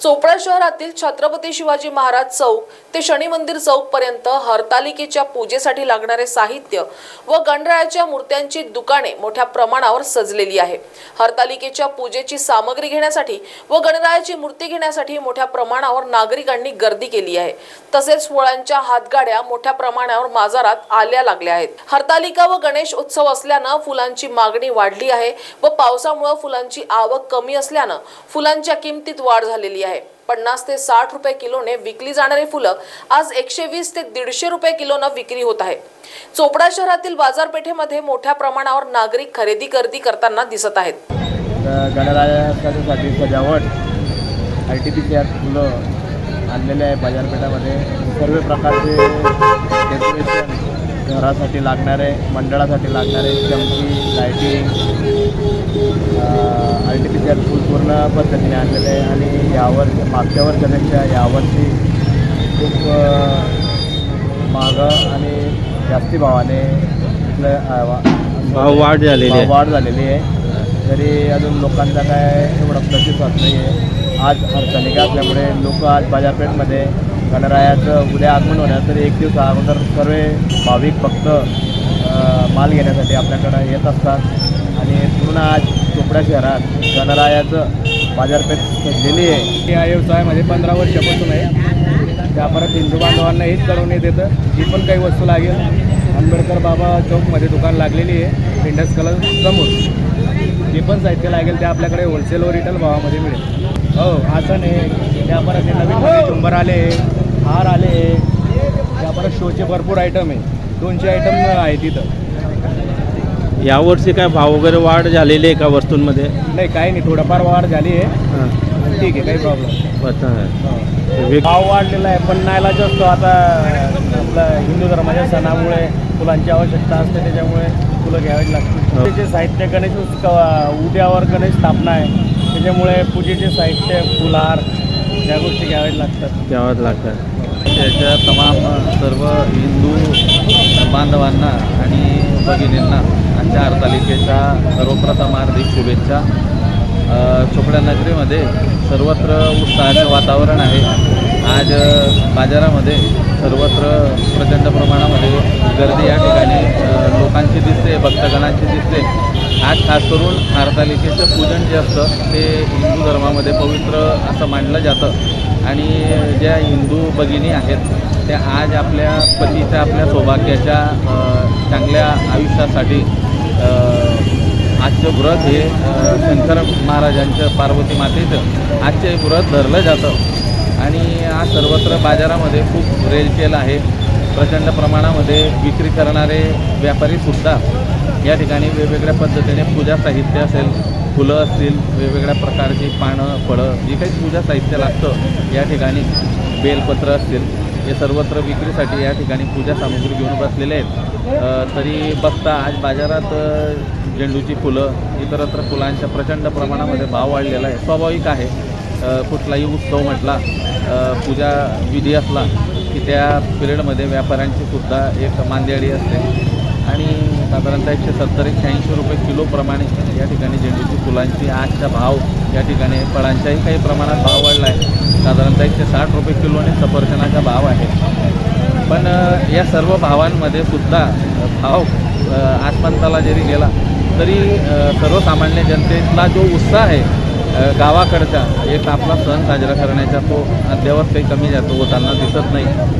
चोपडा शहरातील छत्रपती शिवाजी महाराज चौक ते शनी मंदिर चौक पर्यंत हरतालिकेच्या पूजेसाठी लागणारे साहित्य व गणरायाच्या मूर्त्यांची दुकाने मोठ्या प्रमाणावर सजलेली आहे. हरतालिकेच्या पूजेची सामग्री घेण्यासाठी व गणरायाची मूर्ती घेण्यासाठी मोठ्या प्रमाणावर नागरिकांनी गर्दी केली आहे. तसेच फुलांच्या हातगाड्या मोठ्या प्रमाणावर बाजारात आल्या लागल्या आहेत. हरतालिका व गणेश उत्सव असल्यानं फुलांची मागणी वाढली आहे व पावसामुळे फुलांची आवक कमी असल्यानं फुलांच्या किमतीत वाढ झालेली आहे. पन्नास ते साठ रुपये किलोने विकली जाणारी फुलं आज एकशे वीस ते दीडशे रुपये किलोनं विक्री होत आहे. चोपडा शहरातील बाजारपेठेमध्ये मोठ्या प्रमाणावर नागरिक खरेदी गर्दी करताना दिसत आहेत. गणरायासाठी सजावट आर्टिफिशियल फुलं आणलेले आहे बाजारपेठामध्ये. सर्व प्रकारचे डेकोरेशन घरासाठी लागणारे मंडळासाठी लागणारे चमकी लायटिंग फुल पूर्ण पद्धतीने आणलेले आहे आणि यावर्षी मागच्या वर्षापेक्षा यावर्षी खूप अ, महागं आणि जास्ती भावाने भाव वाढ झालेली आहे. वाढ झालेली आहे. तरी अजून लोकांचा काय एवढा प्रतिसाद नाही आहे आज हरतालिका असल्यामुळे लोक आज बाजारपेठमध्ये गणरायाचं उद्या आगमन होण्यास तरी एक दिवस अगोदर सर्व भाविक भक्त अ, माल घेण्यासाठी आपल्याकडं येत असतात. आणि पूर्ण आज चोपडा शहरात गणरायाचं बाजारपेठ घेतलेली आहे. या व्यवसायामध्ये म्हणजे पंधरा वर्षापासून आहे. त्या परत हिंदू बांधवांना हेच येत येतं. जी पण काही वस्तू लागेल आंबेडकर बाबा चौकमध्ये दुकान लागलेली आहे इंडस कलर समोर. जे पण साहित्य लागेल ते आपल्याकडे होलसेल व रिटेल भावामध्ये मिळेल. हो आसन आहे. त्या परत हे नवीन नवीन झुंबर आले हार आले त्या परत शोचे भरपूर आयटम आहे. दोनशे आयटम आहे तिथं. यावर्षी काय भाव वगैरे वाढ झालेली आहे का वस्तूंमध्ये? नाही काही नाही थोडंफार वाढ झाली आहे. ठीक आहे काही प्रॉब्लेम भाव वाढलेला आहे पण नाईलाज असतो आता आपलं हिंदू धर्माच्या सणामुळे फुलांची आवश्यकता असते त्याच्यामुळे फुलं घ्यावी लागतील. हो. पूजेचे साहित्य गणेश उत्सव उद्यावर गणेश स्थापना आहे. त्याच्यामुळे पूजेचे साहित्य फुलहार या गोष्टी घ्याव्या लागतात. द्यावंच लागतं त्याच्या तमाम सर्व हिंदू बांधवांना आणि भगिनींना आजच्या हरतालिकेच्या सर्वप्रथम हार्दिक शुभेच्छा. चोपड्या नगरीमध्ये सर्वत्र उत्साहाचे वातावरण आहे. आज बाजारामध्ये सर्वत्र प्रचंड प्रमाणामध्ये गर्दी या ठिकाणी लोकांची दिसते भक्तगणांची दिसते. आज खास करून हरतालिकेचं पूजन जे असतं ते हिंदू धर्मामध्ये पवित्र असं मानलं जातं. आणि ज्या हिंदू भगिनी आहेत त्या आज आपल्या पतीच्या आपल्या सौभाग्याच्या चांगल्या आयुष्यासाठी आजचं व्रत हे शंकर महाराजांचं पार्वती मातेचं आजचे व्रत धरलं जातं. आणि आज सर्वत्र बाजारामध्ये खूप रेलचेल आहे. प्रचंड प्रमाणामध्ये विक्री करणारे व्यापारीसुद्धा या ठिकाणी वेगवेगळ्या पद्धतीने पूजा साहित्य असेल फुलं असतील वेगवेगळ्या प्रकारची पानं फळं जे काही पूजा साहित्य लागतं या ठिकाणी बेलपत्र असतील. हे सर्वत्र विक्रीसाठी या ठिकाणी पूजा सामग्री घेऊन बसलेले आहेत. तरी बघता आज बाजारात झेंडूची फुलं इतरत्र फुलांच्या प्रचंड प्रमाणामध्ये भाव वाढलेला आहे. स्वाभाविक आहे. कुठलाही उत्सव म्हटला पूजा विधी असला की त्या पिरियडमध्ये व्यापाऱ्यांची सुद्धा एक मांदियाळी असते. आणि साधारणतः एकशे सत्तर एकशे ऐंशी रुपये किलोप्रमाणे या ठिकाणी झेंडूची फुलांची आजचा भाव या ठिकाणी फळांच्याही काही प्रमाणात भाव वाढला आहे. साधारणतः एकशे साठ रुपये किलोने सफरचनाचा भाव आहे. पण या सर्व भावांमध्ये सुद्धा भाव आसमंताला जरी गेला तरी सर्वसामान्य जनतेतला जो उत्साह आहे गावाकडचा एक आपला सण साजरा करण्याचा तो अद्यावत काही कमी जातो होताना दिसत नाही.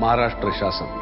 महाराष्ट्र शासन